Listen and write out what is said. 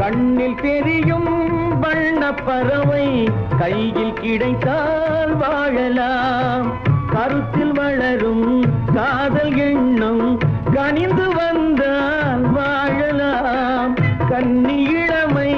கண்ணில் தெரியும் வண்ணப்பறவை கையில் கிடைத்தால் வாழலாம். கருத்தில் வளரும் காதல் எண்ணம் கனிந்து வந்தால் வாழலாம். கன்னி இளமை